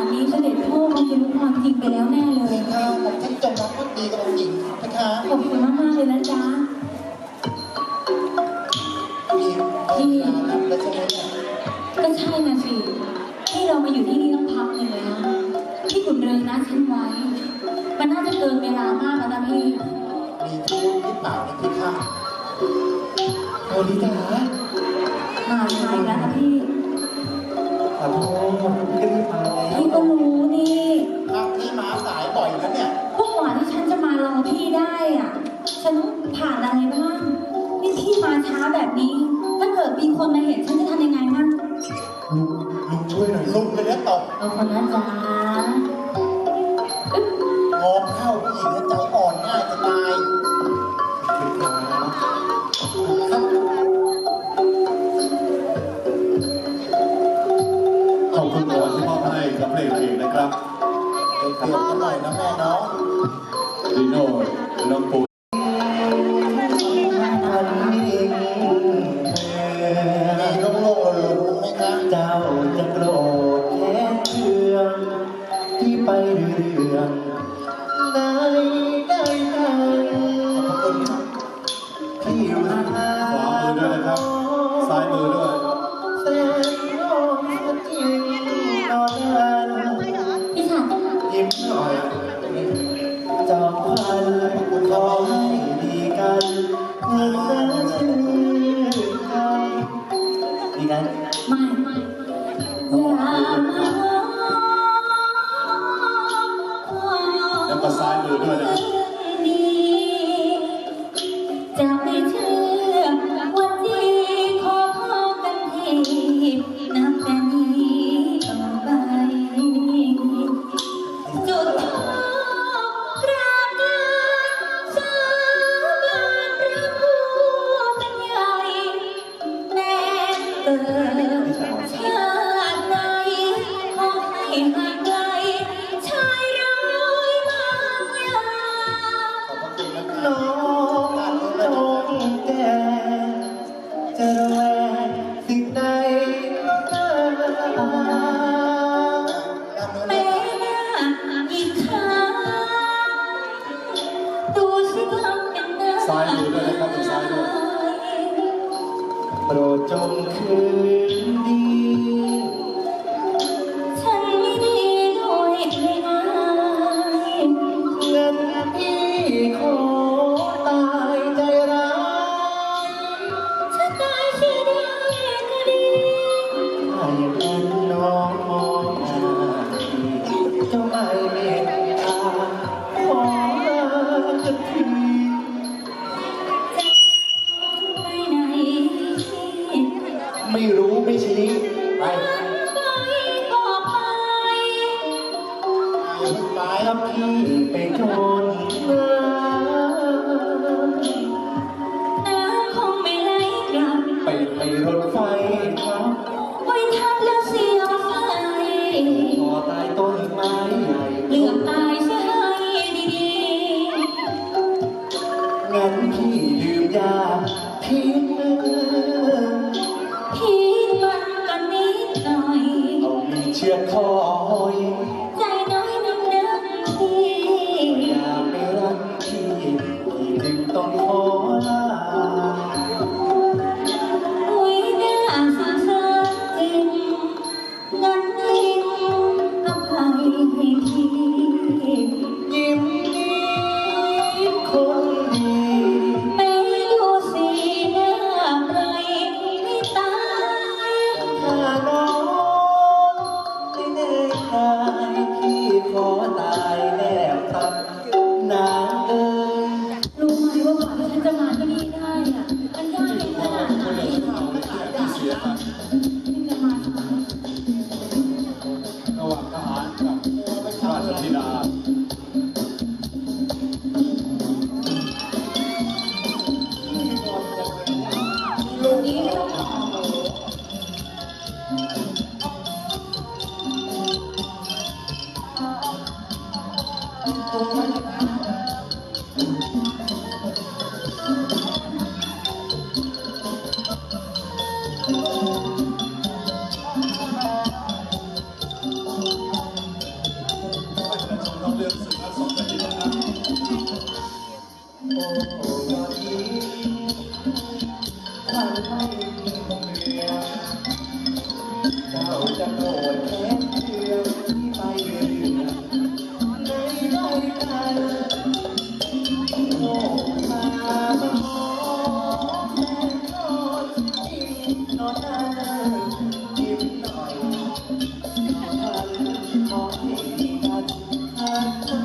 อันนี้เสด็จพ่อคงจะรู้ความจริงไปแล้วแน่เลยข้าผมท่านจงรักภักดีกับองค์หญิงนะคะ ขอบคุณมากๆเลยนะจ๊ะมีเวลานั้นแล้วใช่ไหมเนี่ยก็ใช่นะสิที่เรามาอยู่ที่นี่ต้องพักหนึ่งเลยนะที่คุณเริงนะฉันไว้ มันน่าจะเกินเวลามากแล้วนะพี่มีทุกข์หรือเปล่านะพี่ค่ะโอลิจ๋ามาช้าอีกแล้วนะพี่ ขอโทษขึ้นมาแล้วพี่ก็รู้นี่พักที่มาสายบ่อยแล้วเนี่ยพวกกว่าที่ฉันจะมารอพี่ได้อะ ฉันต้องผ่านอะไรบ้าง นี่พี่มาช้าแบบนี้ ถ้าเกิดมีคนมาเห็นฉันจะทำยังไงบ้างลุงลุงช่วยหน่อยลุงเลยนะตกเอาคนนะจ๊ะอึ๊บ เดี๋ยวเปลี่ยนกันหน่อยนะแม่เนาะดีโน่น้องปูมีโล่งๆหลุมๆไหมคะเจ้าจะโกรธแค้นเคืองที่ไปเรื่องได้ได้กันขอบคุณครับที่รักขวามือด้วยนะครับซ้ายมือด้วย จอมพันขอให้ดีกันเพื่อนนั้นชื่นใจดีกันไม่อย่ามาแล้วก็ซ้ายมือด้วยนะจะไม่เชื่อว่าจีขอพอกันที งั้นพี่ดื่มยาพิษเนื้อๆพิษมันก็นิดหน่อยเอามีเชือกคอย ท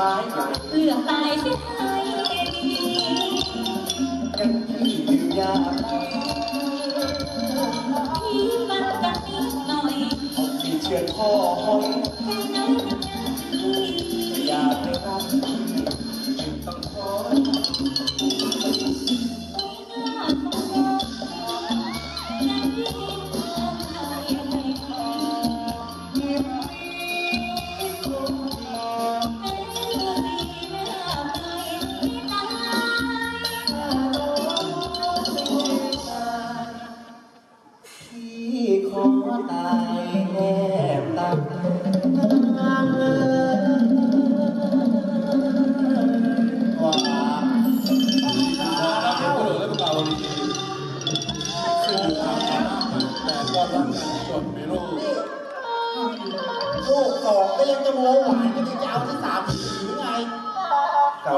ไม้ใหญ่เลือกตายเสียให้ดีงั้นที่ยืนยาพี่มันกันนิดหน่อยเอามีเชือกคอห้อยแค่นั้นยังดีอยากให้รัก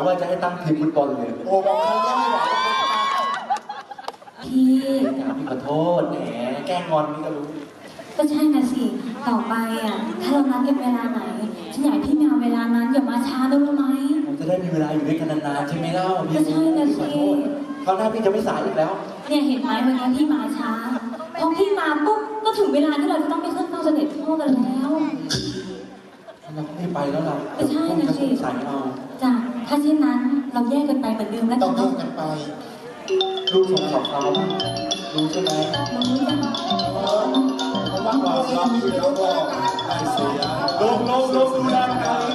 วว่าจะให้ตั้งทีมฟุตบอลเลยโอ้บอกเขายังไม่ไหวเลยพี่ถามพี่ขอโทษแหมแกล้งงอนนี่ก็รู้ ก็ใช่นะสิ ต่อไปอะ ถ้าเรานัดกันเวลาไหนฉันอยากให้พี่มาเวลานั้นอย่ามาช้าได้ไหมผมจะได้มีเวลาอยู่ด้วยกันนานๆใช่ไหมเล่าพี่ก็ใช่นะสิขอโทษคราวหน้าพี่จะไม่สายอีกแล้ว เนี่ยเห็นไหมวันนี้พี่มาช้าพอพี่มาปุ๊บก็ถึงเวลาที่เราจะต้องไปขึ้นเฝ้าเสด็จพ่อกันแล้วเราไม่ไปแล้วล่ะก็ใช่นะสิผมจสงสัยเอาจ้ะ ถ้าเช่นนั้นเราแยกกันไปเหมือนเดิมแล้วต้กัองนแยเนาะกกันไป ลูกส่งของเขารู้ใช่ไหมรู้จ้ะเพราะว่าความรักที่แล้วก็ได้เสีย ลงลงลงดูแลกัน